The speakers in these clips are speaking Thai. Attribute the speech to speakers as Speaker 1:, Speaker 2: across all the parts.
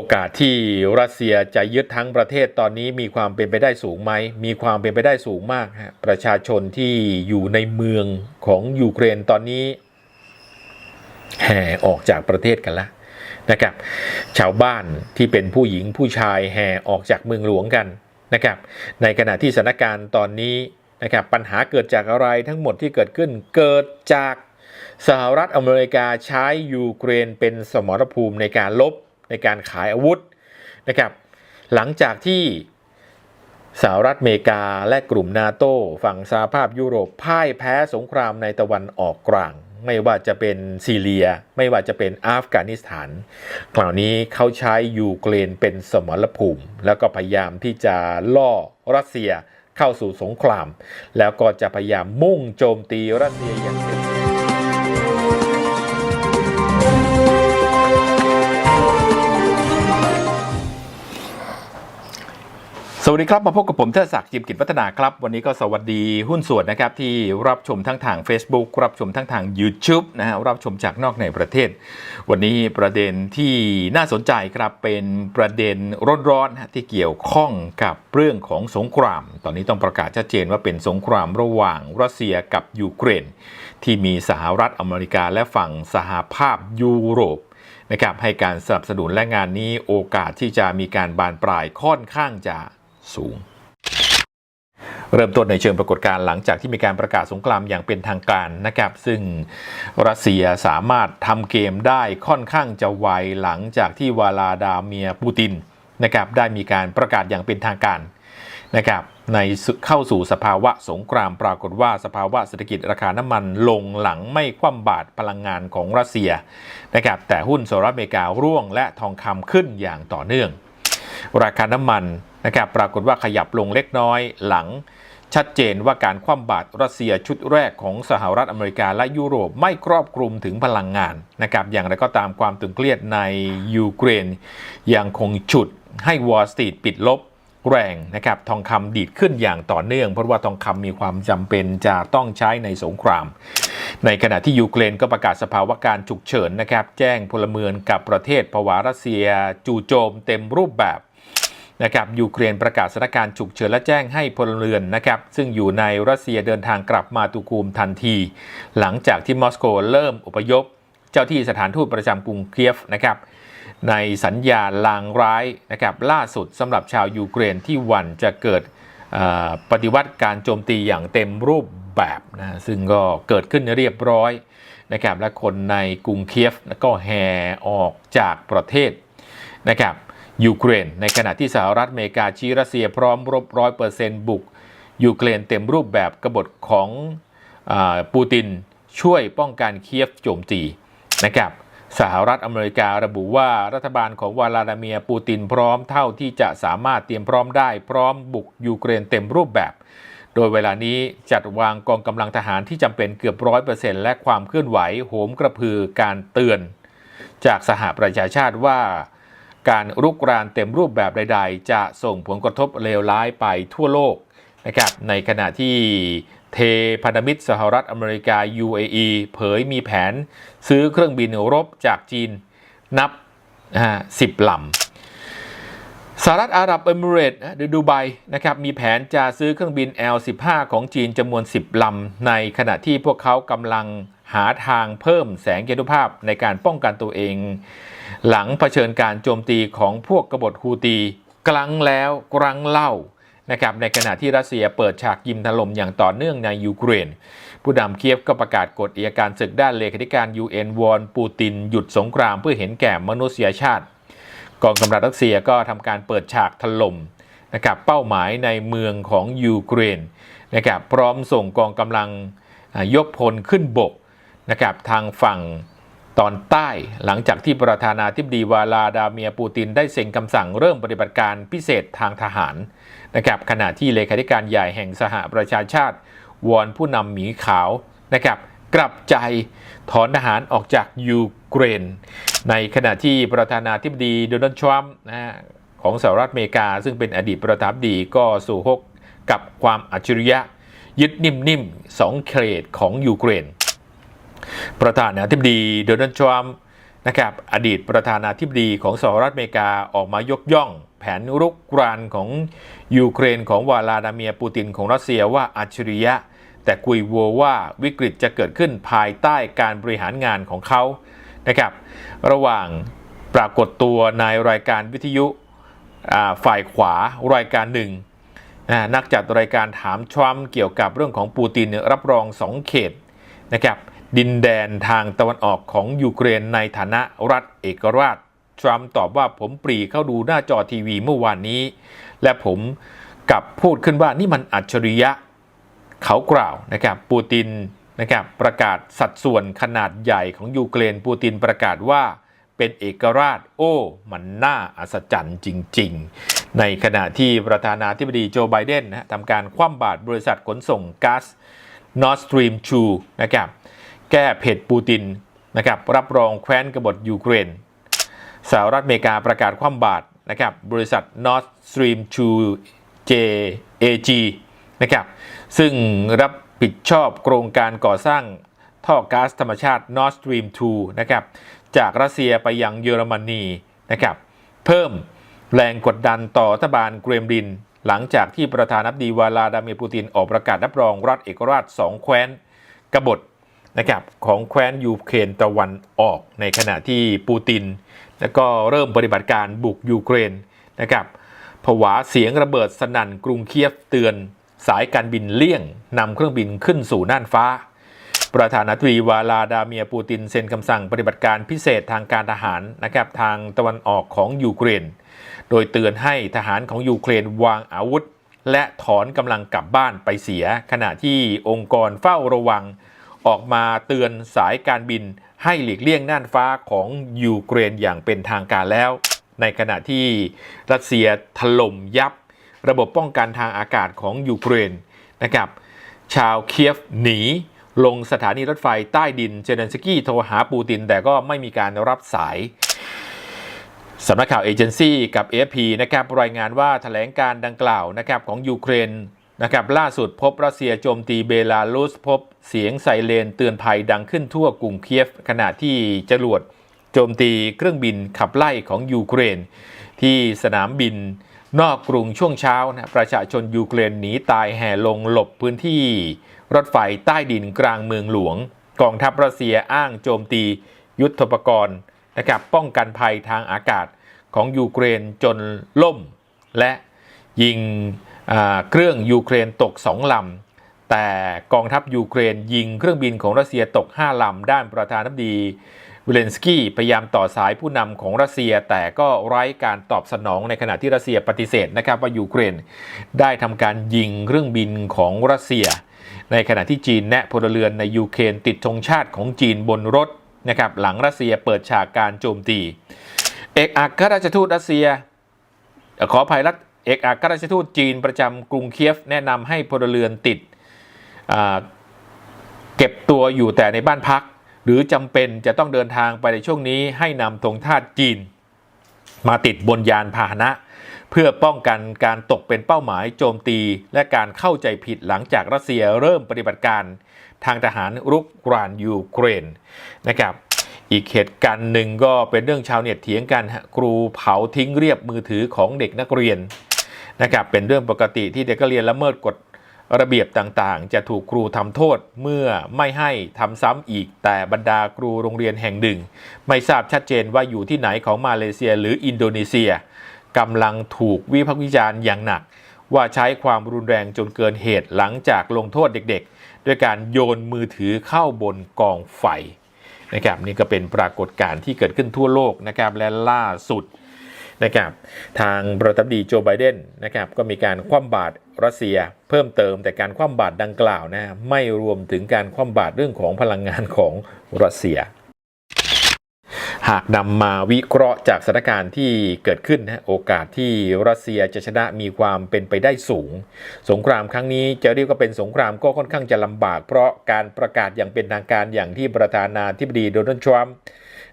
Speaker 1: โอกาสที่รัสเซียจะยึดทั้งประเทศตอนนี้มีความเป็นไปได้สูงไหม มีความเป็นไปได้สูงมากฮะประชาชนที่อยู่ในเมืองของยูเครนตอนนี้ แห่ออกจากประเทศกันละนะครับ ชาวบ้านที่เป็นผู้หญิงผู้ชายแห่ออกจากเมืองหลวงกันนะครับ ในขณะที่สถานการณ์ตอนนี้นะครับปัญหาเกิดจากอะไรทั้งหมดที่เกิดขึ้นเกิดจากสหรัฐอเมริกาใช้ยูเครนเป็นสมรภูมิในการลบ ในการขายอาวุธนะครับหลังจากที่สหรัฐอเมริกาและกลุ่มนาโตฝั่งสหภาพยุโรปพ่ายแพ้สงครามในตะวันออกกลาง ไม่ว่าจะเป็นซีเรีย ไม่ว่าจะเป็นอัฟกานิสถานคราวนี้เขาใช้ยูเครนเป็นสมรภูมิ แล้วก็พยายามที่จะล่อรัสเซียเข้าสู่สงคราม แล้วก็จะพยายามมุ่งโจมตีรัสเซียอย่างเต็ม วัสดีครับมาพบกับผมเทิดศักดิ์จิมกิจวัฒนาครับ วันนี้ก็สวัสดีหุ้นส่วนนะครับ ที่รับชมทั้งทาง Facebook รับชมทั้งทาง YouTube นะฮะรับชมจากนอกในประเทศ วันนี้ประเด็นที่น่าสนใจครับเป็นประเด็นร้อนๆนะที่เกี่ยวข้องกับเรื่องของสงคราม ตอนนี้ต้องประกาศชัดเจนว่าเป็นสงครามระหว่างรัสเซียกับยูเครน ที่มีสหรัฐอเมริกาและฝั่งสหภาพยุโรปนะครับให้การสนับสนุนและงานนี้โอกาสที่จะมีการบานปลายค่อนข้างจะ สูง เริ่มต้นในเชิงปรากฏการณ์หลังจากที่มีการประกาศสงครามอย่างเป็นทางการนะครับ ซึ่งรัสเซียสามารถทำเกมได้ค่อนข้างจะไวหลังจากที่วลาดาเมียปูตินนะครับได้มีการประกาศอย่างเป็นทางการนะครับในเข้าสู่สภาวะสงครามปรากฏว่าสภาวะเศรษฐกิจราคาน้ำมันลงหลังไม่คว่ำบาตรพลังงานของรัสเซียนะครับแต่หุ้นสหรัฐอเมริการ่วงและทองคำขึ้นอย่างต่อเนื่อง ราคาน้ำมัน นะครับปรากฏว่าขยับลงเล็กน้อยหลัง ชัดเจนว่าการคว่ำบาตรรัสเซียชุดแรกของสหรัฐอเมริกาและยุโรปไม่ครอบคลุมถึงพลังงานนะครับอย่างไรก็ตามความตึงเครียดในยูเครน ยังคงฉุดให้วอลสตรีทปิดลบแรงนะครับทองคำดีดขึ้นอย่างต่อเนื่อง เพราะว่าทองคำมีความจำเป็นจะต้องใช้ในสงคราม ในขณะที่ยูเครนก็ประกาศสภาวะการฉุกเฉินนะครับ แจ้งพลเมืองกับประเทศภาวะรัสเซีย จู่โจมเต็มรูปแบบ นะครับยูเครนประกาศสถานการณ์ฉุกเฉินและแจ้งให้พลเรือนนะครับซึ่งอยู่ในรัสเซียเดินทางกลับมาตุกูมทันที หลังจากที่มอสโกเริ่มอพยพ เจ้าที่สถานทูตประจำกรุงเคียฟนะครับในสัญญาลางร้ายนะครับล่าสุดสำหรับชาวยูเครนที่หวันจะเกิดปฏิวัติการโจมตีอย่างเต็มรูปแบบนะซึ่งก็เกิดขึ้นเรียบร้อยนะครับและคนในกรุงเคียฟก็แห่ออกจากประเทศนะครับ ยูเครน ในขณะที่สหรัฐอเมริกาชี้รัสเซียพร้อมรบร้อยเปอร์เซนต์บุกยูเครนเต็มรูปแบบกบฏของอปูตินช่วยป้องกันเคียฟโจมตีนะครับสหรัฐอเมริการะบุว่ารัฐบาลของวลาดาเมียร์ปูตินพร้อมเท่าที่จะสามารถเตรียมพร้อมได้พร้อมบุกยูเครนเต็มรูปแบบ โดยเวลานี้จัดวางกองกำลังทหารที่จำเป็นเกือบร้อยเปอร์เซ็นต์และความเคลื่อนไหวโหมกระพือการเตือน จากสหประชาชาติว่า การรุกรานเต็มรูปแบบใด ๆ จะส่งผลกระทบเลวร้ายไปทั่วโลกนะครับในขณะที่เทพันธมิตรสหรัฐอเมริกา UAE เผยมีแผนซื้อเครื่องบินรบจากจีนนับสิบลำสหรัฐอาหรับเอมิเรตส์หรือดูไบนะครับมีแผนจะซื้อเครื่องบิน L-15 ของจีนจำนวน 10ลำในขณะที่พวกเขากำลัง หาทางเพิ่มแสงเกตุภาพในการป้องกันตัวเอง หลังเผชิญการโจมตีของพวกกบฏฮูตี กลังแล้วกลังเล่านะครับในขณะที่รัสเซียเปิดฉากยิมถล่มอย่างต่อเนื่องในยูเครน ผู้นำเคียฟก็ประกาศกฎอัยการศึกด้านเลขาธิการ UN วอนปูติน หยุดสงครามเพื่อเห็นแก่มนุษยชาติ กองกำลังรัสเซียก็ทำการเปิดฉากถล่มนะครับเป้าหมายในเมืองของยูเครนนะครับพร้อมส่งกองกำลังยกพลขึ้นบก นะครับทางฝั่งตอนใต้หลังจากที่ประธานาธิบดีวาลาดาเมียปูตินได้เซ็นคำสั่งเริ่มปฏิบัติการพิเศษทางทหารนะครับขณะที่เลขาธิการใหญ่แห่งสหประชาชาติ วอนผู้นำหมีขาวนะครับกลับใจถอนทหารออกจากยูเครน ในขณะที่ประธานาธิบดีโดนัลด์ทรัมป์นะฮะของสหรัฐอเมริกา ซึ่งเป็นอดีตประธานาธิบดีก็สู่ฮกกับความอัจฉริยะ ยึดนิ่มๆสองเขตของยูเครน ประธานาธิบดีโดนัลด์ทรัมป์นะครับอดีตประธานาธิบดีของสหรัฐอเมริกาออกมายกย่อง แผนรุกรานของยูเครนของวลาดาเมียร์ปูตินของรัสเซียว่าอัจฉริยะ แต่กุยวัวว่าวิกฤตจะเกิดขึ้นภายใต้การบริหารงานของเขานะครับระหว่างปรากฏตัวในรายการวิทยุฝ่ายขวารายการหนึ่งนักจัดรายการถามทรัมป์เกี่ยวกับเรื่องของปูตินรับรอง 2 เขตนะครับ ดินแดนทางตะวันออกของยูเครนในฐานะรัฐเอกราช ทรัมป์ตอบว่าผมปรีเข้าดูหน้าจอทีวีเมื่อวานนี้ และผมกลับพูดขึ้นว่านี่มันอัจฉริยะเขากล่าวนะครับปูตินนะครับประกาศสัดส่วนขนาดใหญ่ของยูเครนปูตินประกาศว่าเป็นเอกราช โอ้ มันน่าอัศจรรย์จริง ๆ ในขณะที่ประธานาธิบดีโจไบเดนนะทำการคว่ำบาตรบริษัทขนส่งก๊าซ Nord Stream 2นะครับ แก้เพจปูตินนะครับรับรองแคว้นกบฏยูเครนสหรัฐอเมริกาประกาศคว่ำบาตรนะครับบริษัท Nord Stream 2 JAG นะครับซึ่งรับผิดชอบโครงการก่อสร้างท่อก๊าซธรรมชาติ Nord Stream 2นะครับจากรัสเซียไปยังเยอรมนีนะครับเพิ่มแรงกดดันต่อรัฐบาลเกรมลิน หลังจากที่ประธานาธิบดีวลาดามีปูตินออกประกาศรับรองรัฐเอกราชสองแคว้นกบฏ นะครับของแคว้นยูเครนตะวันออกในขณะที่ปูติน แล้วก็เริ่มปฏิบัติการบุกยูเครนนะครับผวาเสียงระเบิดสนั่นกรุงเคียฟเตือน สายการบินเลี่ยงนำเครื่องบินขึ้นสู่น่านฟ้า ประธานาธิบดีวลาดาเมียปูตินเซ็นคำสั่งปฏิบัติการพิเศษทางการทหารนะครับทางตะวันออกของยูเครน โดยเตือนให้ทหารของยูเครนวางอาวุธ และถอนกำลังกลับบ้านไปเสีย ขณะที่องค์กรเฝ้าระวัง ออกมาเตือนสายการบินให้หลีกเลี่ยงน่านฟ้าของยูเครนอย่างเป็นทางการแล้ว ในขณะที่รัสเซียถล่มยับ ระบบป้องกันทางอากาศของยูเครนนะครับ ชาวเคียฟหนี ลงสถานีรถไฟใต้ดินเจเนนสกี้โทรหาปูติน แต่ก็ไม่มีการรับสายสำนักข่าวเอเจนซี่กับ AFP นะครับรายงานว่าแถลงการดังกล่าวนะครับของยูเครน นะครับล่าสุดพบรัสเซียโจมตีเบลารุสพบเสียงไซเรนเตือนภัยดังขึ้นทั่วกรุงเคียฟ ขณะที่จรวดโจมตีเครื่องบินขับไล่ของยูเครน ที่สนามบินนอกกรุงช่วงเช้านะประชาชนยูเครนหนีตายแห่ลงหลบพื้นที่รถไฟใต้ดินกลางเมืองหลวง กองทัพรัสเซียอ้างโจมตียุทธปกรณ์นะครับป้องกันภัยทางอากาศของยูเครนจนล่ม และยิง เครื่องยูเครนตกสองลำ แต่กองทัพยูเครนยิงเครื่องบินของรัสเซียตก 5 ลำ ด้านประธานาธิบดีวิเลนสกี้พยายามต่อสายผู้นำของรัสเซีย แต่ก็ไร้การตอบสนองในขณะที่รัสเซียปฏิเสธนะครับว่ายูเครนได้ทำการยิงเครื่องบินของรัสเซีย ในขณะที่จีนแนะพลเรือนในยูเครนติดธงชาติของจีนบนรถนะครับหลังรัสเซียเปิดฉากการโจมตี เอกอัครราชทูตรัสเซีย ขออภัยรัฐ เอกอัครราชทูตจีนประจำกรุงเคียฟแนะนำให้พลเรือนติดเก็บตัวอยู่แต่ในบ้านพัก หรือจำเป็นจะต้องเดินทางไปในช่วงนี้ให้นำธงชาติจีน มาติดบนยานพาหนะ เพื่อป้องกันการตกเป็นเป้าหมายโจมตี และการเข้าใจผิดหลังจากรัสเซียเริ่มปฏิบัติการทางทหารรุกรานยูเครนนะครับอีกเหตุการณ์หนึ่งก็เป็นเรื่องชาวเน็ตเถียงกันครูเผาทิ้งเรียบมือถือของเด็กนักเรียน นะครับเป็นเรื่องปกติที่เด็กนักเรียนละเมิดกฎระเบียบต่างๆ จะถูกครูทำโทษเมื่อไม่ให้ทำซ้ำอีก แต่บรรดาครูโรงเรียนแห่งหนึ่ง ไม่ทราบชัดเจนว่าอยู่ที่ไหนของมาเลเซียหรืออินโดนีเซียกำลังถูกวิพากษ์วิจารณ์อย่างหนัก ว่าใช้ความรุนแรงจนเกินเหตุหลังจากลงโทษเด็กๆ ด้วยการโยนมือถือเข้าบนกองไฟนะครับนี่ก็เป็นปรากฏการณ์ที่เกิดขึ้นทั่วโลกนะครับและล่าสุด นะครับทางประธานาธิบดีโจไบเดนนะครับก็มีการคว่ำบาตรรัสเซียเพิ่มเติมแต่การคว่ำบาตรดังกล่าวนะไม่รวมถึงการคว่ำบาตรเรื่องของพลังงานของรัสเซียหากนำมาวิเคราะห์จากสถานการณ์ที่เกิดขึ้นนะโอกาสที่รัสเซียจะชนะมีความเป็นไปได้สูง สงครามครั้งนี้จะเรียกว่าเป็นสงครามก็ค่อนข้างจะลำบาก เพราะการประกาศอย่างเป็นทางการอย่างที่ประธานาธิบดีโดนัลด์ทรัมป์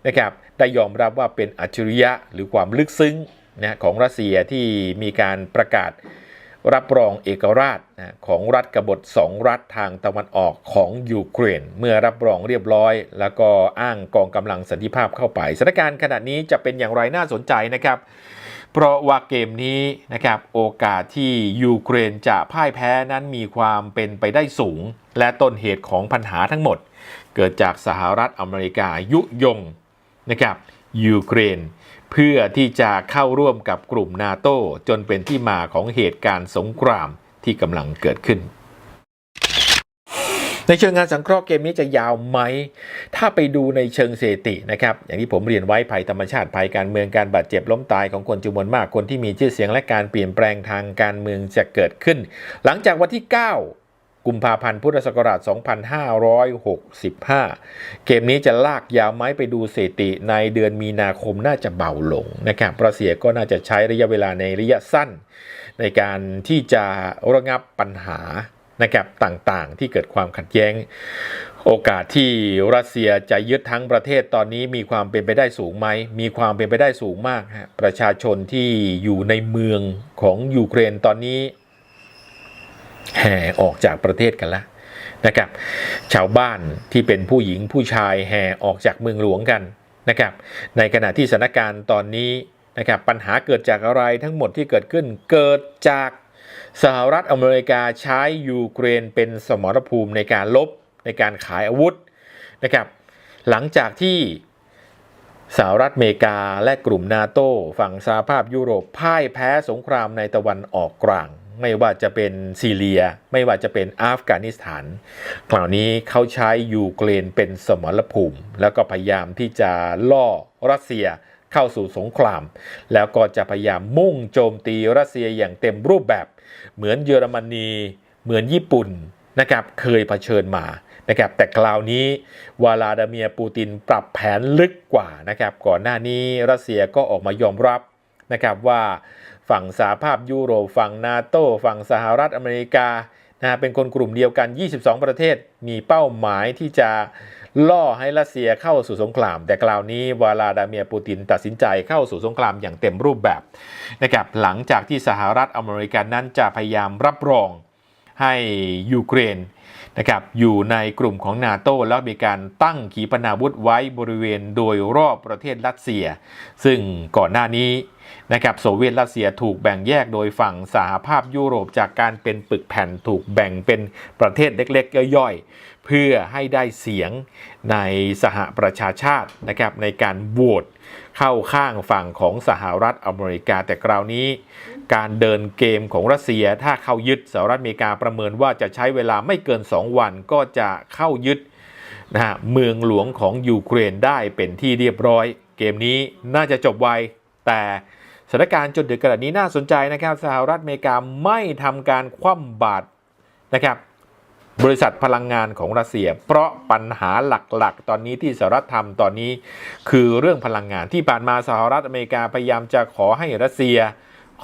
Speaker 1: นะครับได้ยอมรับว่าเป็นอัจฉริยะหรือความลึกซึ้งนะของรัสเซียที่มีการประกาศรับรองเอกราชนะของรัฐกบฏสองรัฐทางตะวันออกของยูเครน เมื่อรับรองเรียบร้อย แล้วก็อ้างกองกำลังสันติภาพเข้าไปสถานการณ์ขณะนี้จะเป็นอย่างไรน่าสนใจนะครับ เพราะว่าเกมนี้นะครับโอกาสที่ยูเครนจะพ่ายแพ้นั้นมีความเป็นไปได้สูง และต้นเหตุของปัญหาทั้งหมด เกิดจากสหรัฐอเมริกายุยง นะครับยูเครน เพื่อที่จะเข้าร่วมกับกลุ่มนาโตจนเป็นที่มาของเหตุการณ์สงครามที่กำลังเกิดขึ้น ในเชิงงานสังเคราะห์เกมนี้จะยาวไหม ถ้าไปดูในเชิงสถิตินะครับ อย่างที่ผมเรียนไว้ภัยธรรมชาติภัยการเมืองการบาดเจ็บล้มตายของคนจำนวนมากคนที่มีชื่อเสียงและการเปลี่ยนแปลงทางการเมืองจะเกิดขึ้น หลังจากวันที่ 9 กุมภาพันธ์พุทธศักราช 2565 เกมนี้จะลากยาวไหมไปดูสถิติในเดือนมีนาคมน่าจะเบาลงนะครับรัสเซียก็น่าจะใช้ระยะเวลาในระยะสั้น ในการที่จะระงับปัญหานะครับต่างๆ ที่เกิดความขัดแย้ง โอกาสที่รัสเซียจะยึดทั้งประเทศตอนนี้มีความเป็นไปได้สูงไหม มีความเป็นไปได้สูงมากฮะประชาชนที่อยู่ในเมืองของยูเครนตอนนี้ แห่ออกจากประเทศกันแล้วนะครับ ชาวบ้านที่เป็นผู้หญิงผู้ชายแห่ออกจากเมืองหลวงกันนะครับ ในขณะที่สถานการณ์ตอนนี้นะครับปัญหาเกิดจากอะไรทั้งหมดที่เกิดขึ้นเกิดจากสหรัฐอเมริกาใช้ยูเครนเป็นสมรภูมิในการลบในการขายอาวุธนะครับหลังจากที่สหรัฐอเมริกาและกลุ่มนาโตฝั่งสหภาพยุโรปพ่ายแพ้สงครามในตะวันออกกลาง ไม่ว่าจะเป็นซีเรีย ไม่ว่าจะเป็นอัฟกานิสถานคราวนี้เขาใช้ยูเครนเป็นสมรภูมิ แล้วก็พยายามที่จะล่อรัสเซียเข้าสู่สงคราม แล้วก็จะพยายามมุ่งโจมตีรัสเซียอย่างเต็มรูปแบบ เหมือนเยอรมนีเหมือนญี่ปุ่นนะครับเคยเผชิญมานะครับแต่คราวนี้วลาดาเมียปูตินปรับแผนลึกกว่านะครับก่อนหน้านี้รัสเซียก็ออกมายอมรับนะครับว่า ฝั่งสหภาพยุโรป ฝั่งนาโตฝั่งสหรัฐอเมริกานะเป็นคนกลุ่มเดียวกัน 22 ประเทศ มีเป้าหมายที่จะล่อให้รัสเซียเข้าสู่สงคราม แต่คราวนี้วลาดาเมียร์ปูตินตัดสินใจเข้าสู่สงครามอย่างเต็มรูปแบบนะครับหลังจากที่สหรัฐอเมริกานั้นจะพยายามรับรองให้ยูเครนนะครับอยู่ในกลุ่มของนาโตแล้วมีการตั้งขีปนาวุธไว้บริเวณโดยรอบประเทศรัสเซีย ซึ่งก่อนหน้านี้ นะครับโซเวียตรัสเซียถูกแบ่งแยกโดยฝั่งสหภาพยุโรปจากการเป็นปึกแผ่นถูกแบ่งเป็นประเทศเล็กๆ ย่อยๆ เพื่อให้ได้เสียงในสหประชาชาตินะครับในการโหวตเข้าข้างฝั่งของสหรัฐอเมริกาแต่คราวนี้ การเดินเกมของรัสเซียถ้าเข้ายึดสหรัฐอเมริกาประเมินว่าจะใช้เวลาไม่เกิน 2 วันก็จะเข้ายึดนะฮะเมืองหลวงของยูเครนได้เป็นที่เรียบร้อย เกมนี้น่าจะจบไวแต่ สถานการณ์จนถึงขณะนี้น่าสนใจนะครับสหรัฐอเมริกาไม่ทำการคว่ำบาตรนะครับบริษัทพลังงานของรัสเซีย เพราะปัญหาหลักๆ ตอนนี้ที่สหรัฐทำตอนนี้ คือเรื่องพลังงานที่ผ่านมาสหรัฐอเมริกาพยายามจะขอให้รัสเซีย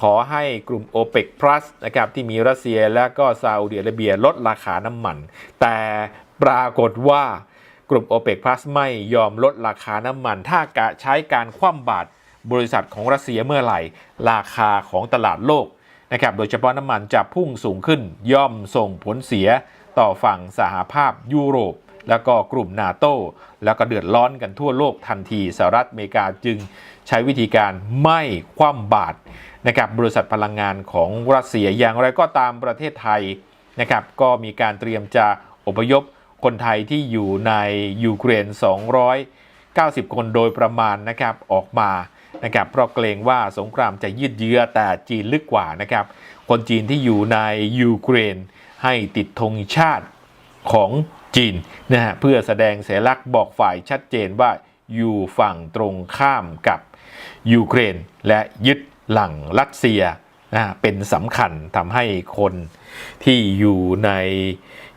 Speaker 1: ขอให้กลุ่ม o p e c Plus นะครับที่มีรัสเซียและก็ซาอุดิอาระเบียลดราคาน้ำมัน แต่ปรากฏว่ากลุ่ม o p e c Plus ไม่ยอมลดราคาน้ำมัน ถ้ากะใช้การคว่ำบาตร บริษัทของรัสเซียเมื่อไหร่ ราคาของตลาดโลกนะครับโดยเฉพาะน้ำมันจะพุ่งสูงขึ้นย่อมส่งผลเสียต่อฝั่งสหภาพยุโรป แล้วก็กลุ่มนาโตแล้วก็เดือดร้อนกันทั่วโลกทันทีสหรัฐอเมริกาจึงใช้วิธีการไม่คว่ำบาตรนะครับบริษัทพลังงานของรัสเซียอย่างไรก็ตามประเทศไทยนะครับก็มีการเตรียมจะอพยพคนไทยที่อยู่ในยูเครน 290 คนโดยประมาณนะครับออกมา นะครับเพราะเกรงว่าสงครามจะยืดเยื้อแต่จีนลึกกว่านะครับคนจีนที่อยู่ในยูเครนให้ติดธงชาติของจีนนะฮะเพื่อแสดงเสลักษ์บอกฝ่ายชัดเจนว่าอยู่ฝั่งตรงข้ามกับยูเครน และยึดหลังรัสเซียนะฮะเป็นสำคัญทำให้คนที่อยู่ใน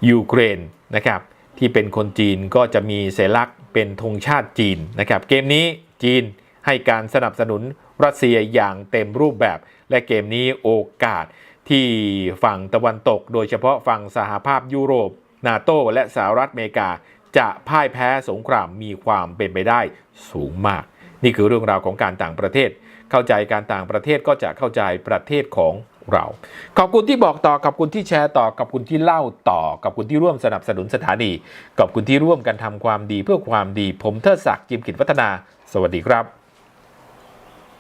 Speaker 1: ยูเครนนะครับที่เป็นคนจีนก็จะมีเสลักษ์เป็นธงชาติจีนนะครับเกมนี้จีน ให้การสนับสนุนรัสเซียอย่างเต็มรูปแบบ และเกมนี้โอกาสที่ฝั่งตะวันตก โดยเฉพาะฝั่งสหภาพยุโรป นาโตและสหรัฐอเมริกา จะพ่ายแพ้สงครามมีความเป็นไปได้สูงมาก นี่คือเรื่องราวของการต่างประเทศ เข้าใจการต่างประเทศก็จะเข้าใจประเทศของเรา ขอบคุณที่บอกต่อขอบคุณที่แชร์ต่อขอบคุณที่เล่าต่อขอบคุณที่ร่วมสนับสนุนสถานีขอบคุณที่ร่วมกันทำความดีเพื่อความดี ผมเทิดศักดิ์จิมกิจวัฒนา สวัสดีครับ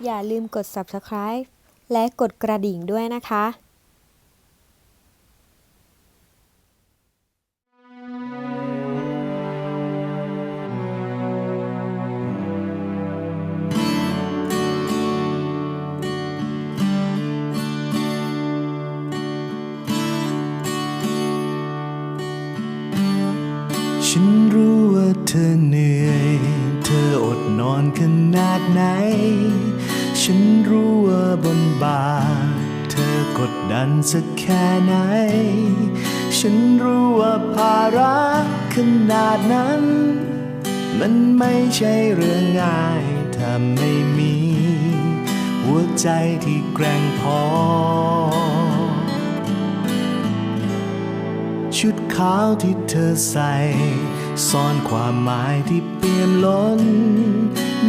Speaker 2: อย่าลืมกด subscribe และกดกระดิ่งด้วยนะคะ
Speaker 3: ฉันรู้ว่าเธอเหนื่อย เธออดนอนขนาดไหน ฉันรู้ว่าบนบ่าเธอกดดันสักแค่ไหน ฉันรู้ว่าภาระขนาดนั้น มันไม่ใช่เรื่องง่ายถ้าไม่มี หัวใจที่แกร่งพอ ชุดขาวที่เธอใส่ซ่อนความหมายที่เปี่ยมล้น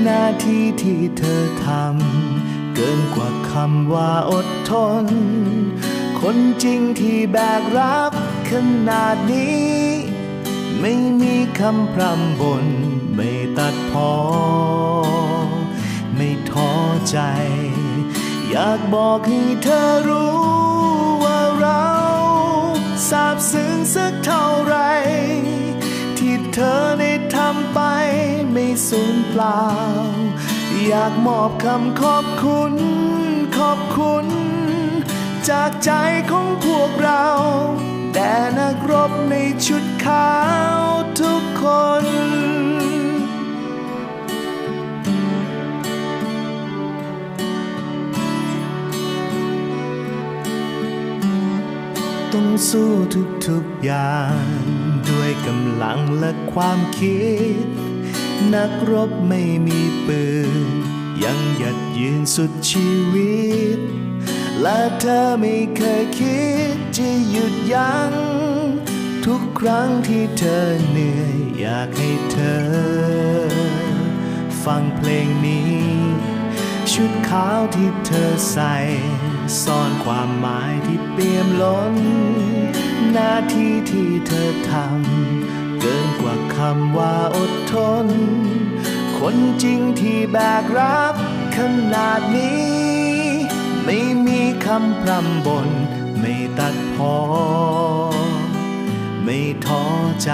Speaker 3: หน้าที่ที่เธอทำ เกินกว่าคำว่าอดทน คนจริงที่แบกรับขนาดนี้ ไม่มีคำพร่ำบน ไม่ตัดพอ ไม่ท้อใจ อยากบอกให้เธอรู้ว่าเราซาบซึ้งสักเท่าไหร่ ธอได้ทำไปไม่สูญเปล่า อยากมอบคำขอบคุณ ขอบคุณ จากใจของพวกเรา แด่นักรบในชุดขาวทุกคนต้องสู้ทุกๆอย่าง ด้วยกำลังและความคิด นักรบไม่มีปืน ยังหยัดยืนสุดชีวิต และเธอไม่เคยคิดจะหยุดยัง้งทุกครั้งที่เธอเหนื่อยอยากให้เธอ ฟังเพลงนี้ ชุดขาวที่เธอใส่ซ่อนความหมายที่เปี่ยมล้นหน้า ที่ที่เธอทำเกินกว่าคำว่าอดทน คนจริงที่แบกรับขนาดนี้ ไม่มีคำพร่ำบน ไม่ตัดพอ ไม่ท้อใจ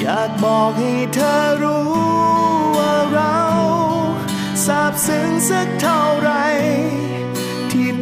Speaker 3: อยากบอกให้เธอรู้ว่าเราซาบซึ้งสักเท่าไหร่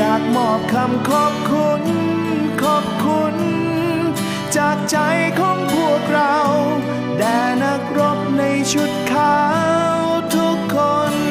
Speaker 3: อยากมอบคำขอบคุณ ขอบคุณ จากใจของพวกเรา แด่นักรบในชุดขาวทุกคน